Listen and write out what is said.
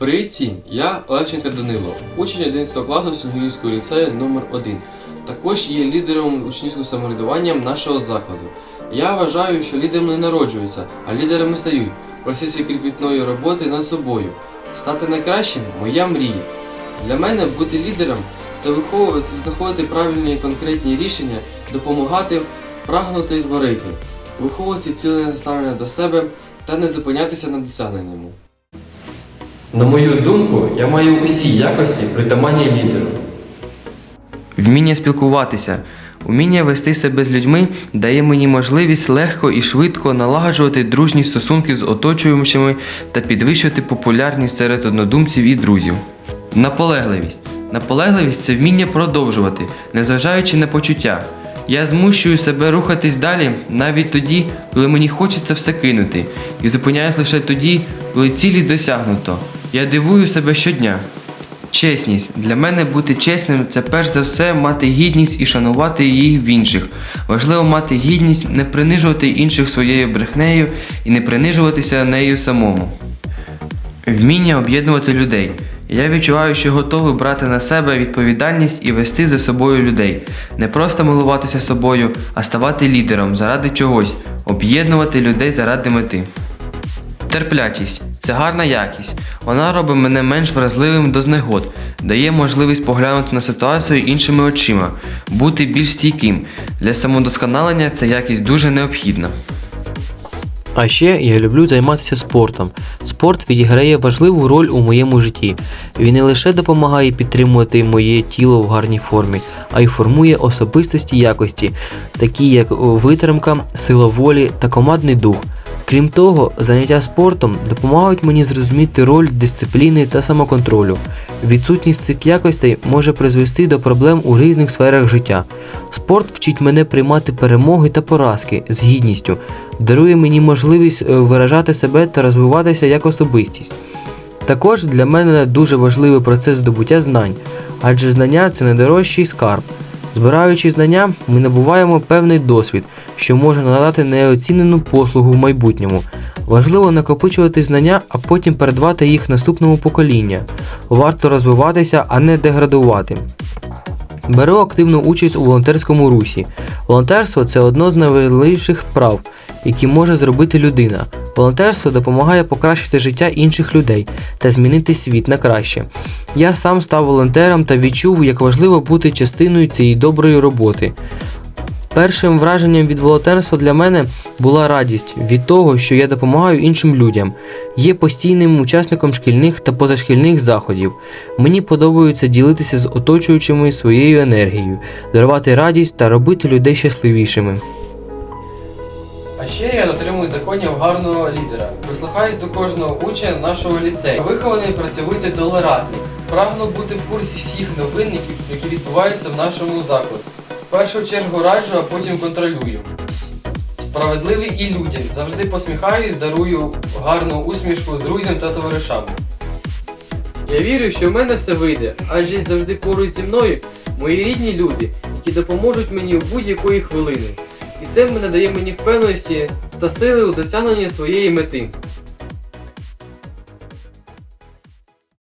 Привіт всім! Я Левченко Данило, учень 11 класу Сінгірівського ліцею номер 1 Також є лідером учнівського самоврядування нашого закладу. Я вважаю, що лідерами не народжуються, а лідерами стають. в процесі кріпітної роботи над собою. Стати найкращим моя мрія. Для мене бути лідером це виховувати, знаходити правильні і конкретні рішення, допомагати, прагнути і творити, виховувати цілене ставлення до себе та не зупинятися на досягненому. На мою думку, я маю усі якості притаманні лідеру. Вміння спілкуватися, уміння вести себе з людьми дає мені можливість легко і швидко налагоджувати дружні стосунки з оточуючими та підвищувати популярність серед однодумців і друзів. Наполегливість. Наполегливість це вміння продовжувати, незважаючи на почуття. Я змушую себе рухатись далі навіть тоді, коли мені хочеться все кинути, і зупиняюсь лише тоді, коли цілі досягнуто. Я дивую себе щодня. Чесність. Для мене бути чесним це перш за все мати гідність і шанувати її в інших. Важливо мати гідність, не принижувати інших своєю брехнею і не принижуватися нею самому. Вміння об'єднувати людей. Я відчуваю, що готовий брати на себе відповідальність і вести за собою людей. Не просто милуватися собою, а ставати лідером заради чогось, об'єднувати людей заради мети. Терплячість це гарна якість. Вона робить мене менш вразливим до знегод, дає можливість поглянути на ситуацію іншими очима, бути більш стійким. Для самодосконалення ця якість дуже необхідна. А ще я люблю займатися спортом. Спорт відіграє важливу роль у моєму житті. Він не лише допомагає підтримувати моє тіло в гарній формі, а й формує особистості якості, такі як витримка, сила волі та командний дух. Крім того, заняття спортом допомагають мені зрозуміти роль дисципліни та самоконтролю. Відсутність цих якостей може призвести до проблем у різних сферах життя. Спорт вчить мене приймати перемоги та поразки з гідністю, дарує мені можливість е, виражати себе та розвиватися як особистість. Також для мене дуже важливий процес здобуття знань, адже знання це найдорожчий скарб. Збираючи знання, ми набуваємо певний досвід, що може надати неоцінену послугу в майбутньому. Важливо накопичувати знання, а потім передавати їх наступному поколінню. Варто розвиватися, а не деградувати. Беру активну участь у волонтерському русі. Волонтерство це одно з найважливіших прав, які може зробити людина. Волонтерство допомагає покращити життя інших людей та змінити світ на краще. Я сам став волонтером та відчув, як важливо бути частиною цієї доброї роботи. Першим враженням від волонтерства для мене була радість від того, що я допомагаю іншим людям. Є постійним учасником шкільних та позашкільних заходів. Мені подобається ділитися з оточуючими своєю енергією, дарувати радість та робити людей щасливішими. А ще я дотримую законів гарного лідера. Прислухаюсь до кожного учня нашого ліцею. Вихований працьовитий толерантний. Прагну бути в курсі всіх новин, які, відбуваються в нашому закладі. В першу чергу раджу, а потім контролюю. Справедливий і людяний. Завжди посміхаюсь, дарую гарну усмішку друзям та товаришам. Я вірю, що в мене все вийде, адже завжди поруч зі мною мої рідні люди, які допоможуть мені в будь-якої хвилини. І це мене дає мені впевненості та сили у досягненні своєї мети.